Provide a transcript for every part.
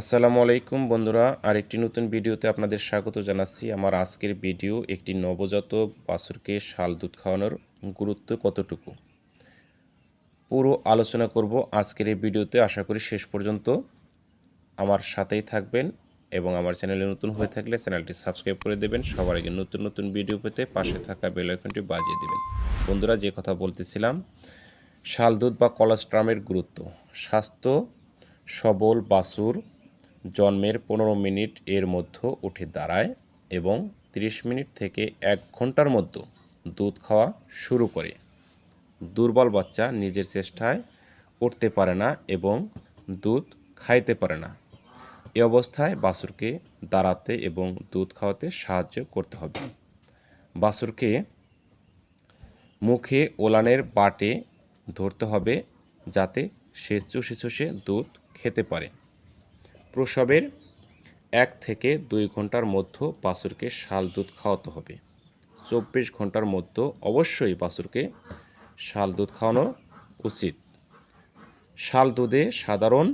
আসসালামু আলাইকুম বন্ধুরা, আরেকটি নতুন ভিডিওতে আপনাদের স্বাগত জানাচ্ছি। আমার আজকের ভিডিও একটি নবজাত বাছুরকে শাল দুধ খাওয়ানোর গুরুত্ব কতটুকু? পুরো আলোচনা করব আজকের এই ভিডিওতে। আশা করি শেষ পর্যন্ত আমার সাথেই থাকবেন এবং আমার চ্যানেলে নতুন হয়ে থাকলে চ্যানেলটি সাবস্ক্রাইব করে দেবেন। সবার আগে নতুন নতুন ভিডিও পেতে পাশে থাকা বেল আইকনটি বাজিয়ে দেবেন। বন্ধুরা, যে কথা বলতেছিলাম, শাল দুধ বা কলেস্ট্রামের গুরুত্ব। স্বাস্থ্য সবল বাছুর জন্মের পনেরো মিনিট এর মধ্যে উঠে দাঁড়ায় এবং 30 মিনিট থেকে এক ঘণ্টার মধ্যে দুধ খাওয়া শুরু করে। দুর্বল বাচ্চা নিজের চেষ্টায় উঠতে পারে না এবং দুধ খাইতে পারে না। এ অবস্থায় বাছুরকে দাঁড়াতে এবং দুধ খাওয়াতে সাহায্য করতে হবে। বাছুরকে মুখে ওলানের বাটে ধরতে হবে যাতে সে চুষে চুষে দুধ খেতে পারে। প্রসবের এক থেকে দুই ঘণ্টার মধ্যে বাছুরকে শাল দুধ খাওয়াতে হবে। চব্বিশ ঘণ্টার মধ্যে অবশ্যই বাছুরকে শাল দুধ খাওয়ানো উচিত। শাল দুধে সাধারণ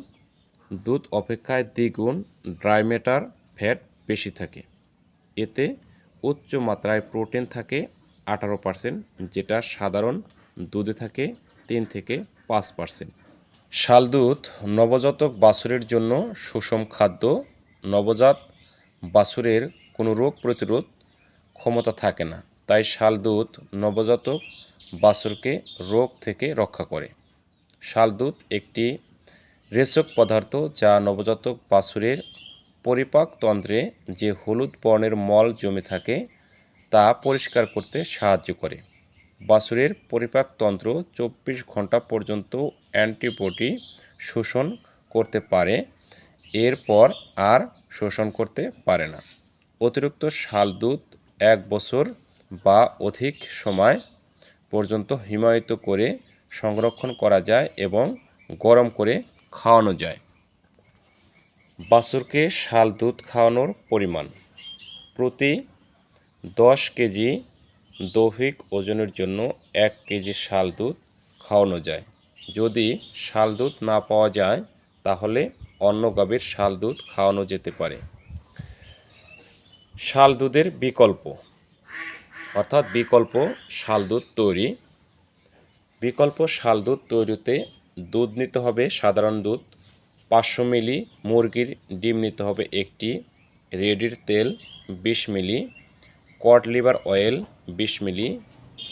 দুধ অপেক্ষায় দ্বিগুণ ড্রাই ম্যাটার ফ্যাট বেশি থাকে। এতে উচ্চ মাত্রায় প্রোটিন থাকে আঠারো পার্সেন্ট, যেটা সাধারণ দুধে থাকে তিন থেকে পাঁচ পার্সেন্ট। শাল দুধ নবজাতক বাছুরের জন্য সুষম খাদ্য, নবজাত বাছুরের কোনো রোগ প্রতিরোধ ক্ষমতা থাকে না। তাই শাল দুধ নবজাতক বাছুরকে রোগ থেকে রক্ষা করে। শাল দুধ একটি রেচক পদার্থ যা নবজাতক বাছুরের পরিপাকতন্ত্রে যে হলুদ বর্ণের মল জমে থাকে, তা পরিষ্কার করতে সাহায্য করে। বাছুরের পরিপাকতন্ত্র চব্বিশ ঘণ্টা পর্যন্ত অ্যান্টিবডি শোষণ করতে পারে, এরপর আর শোষণ করতে পারে না। অতিরিক্ত শাল দুধ এক বছর বা অধিক সময় পর্যন্ত হিমায়িত করে সংরক্ষণ করা যায় এবং গরম করে খাওয়ানো যায়। বাছুরকে শাল দুধ খাওয়ানোর পরিমাণ প্রতি দশ কেজি দৈহিক ওজনের জন্য এক কেজি শাল দুধ খাওয়ানো যায়। যদি শাল দুধ না পাওয়া যায়, তাহলে অন্য গাভীর শাল দুধ খাওয়ানো যেতে পারে। শাল দুধের বিকল্প। অর্থাৎ বিকল্প শাল দুধ তৈরি। বিকল্প শাল দুধ তৈরিতে দুধ নিতে হবে সাধারণ দুধ। পাঁচশো মিলি মুরগির ডিম নিতে হবে একটি। রেডির তেল বিশ মিলি। কড লিভার অয়েল বিশ মিলি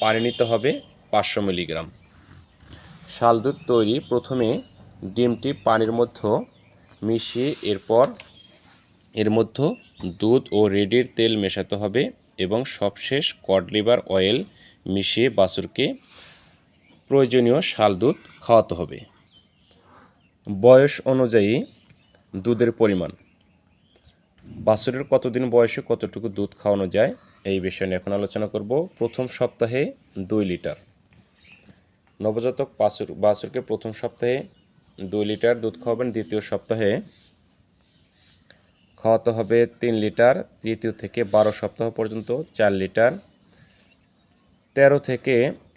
পানি নিতে হবে পাঁচশো মিলিগ্রাম। শাল দুধ তৈরি প্রথমে ডিমটি পানির মধ্যে মিশিয়ে এরপর এর মধ্যে দুধ ও রেডির তেল মেশাতে হবে এবং সবশেষ কড লিভার অয়েল মিশিয়ে বাছুরকে প্রয়োজনীয় শাল দুধ খাওয়াতে হবে। বয়স অনুযায়ী দুধের পরিমাণ। বাছুরের কতদিন বয়সে কতটুকু দুধ খাওয়ানো যায় এই বিষয়ে নিয়ে এখন আলোচনা করব। প্রথম সপ্তাহে দুই লিটার। নবজাতক বাছুর বাছুরকে প্রথম সপ্তাহে দুই লিটার দুধ খাওয়াবেন, দ্বিতীয় সপ্তাহে খাওয়াতে হবে তিন লিটার, তৃতীয় থেকে বারো সপ্তাহ পর্যন্ত চার লিটার, তেরো থেকে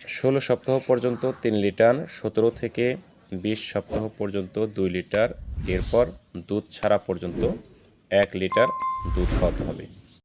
ষোলো সপ্তাহ পর্যন্ত তিন লিটার, সতেরো থেকে বিশ সপ্তাহ পর্যন্ত দুই লিটার, এরপর দুধ ছাড়া পর্যন্ত এক লিটার দুধ খাওয়াতে হবে।